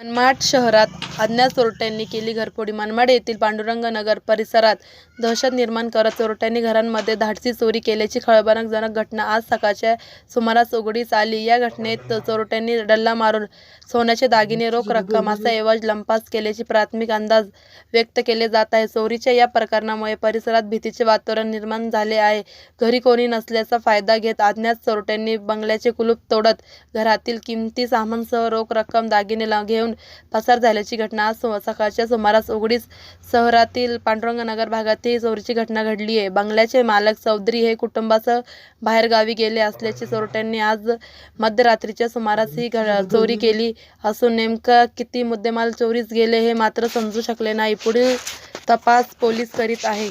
मनमाड शहरात अज्ञात चोरट्यांनी केली घरफोडी. मनमाड येथील पांडुरंग नगर परिसरात दहशत निर्माण करत चोरट्यांनी घरांमध्ये धाडसी चोरी केल्याची खळबळजनक घटना आज सकाळच्या सुमारास उघडीस आली. या घटनेत चोरट्यांनी डल्ला मारून सोन्याचे दागिने रोख रक्कम असा ऐवज लंपास केल्याची प्राथमिक अंदाज व्यक्त केले जात आहे. चोरीच्या या प्रकरणामुळे परिसरात भीतीचे वातावरण निर्माण झाले आहे. घरी कोणी नसल्याचा फायदा घेत अज्ञात चोरट्यांनी बंगल्याचे कुलूप तोडत घरातील किमती सामानसह रोख रक्कम दागिने घेऊन येऊन पसार झाल्याची घटना आज सकाळच्या सुमारास उघडीस शहरातील पांडुरंगनगर भागात ही चोरीची घटना घडली आहे. बंगल्याचे मालक चौधरी हे कुटुंबासह बाहेरगावी गेले असल्याचे चोरट्यांनी आज मध्यरात्रीच्या सुमारास ही घ- चोरी केली असून नेमका किती मुद्देमाल चोरीस गेले हे मात्र समजू शकले नाही. पुढील तपास पोलीस करीत आहे.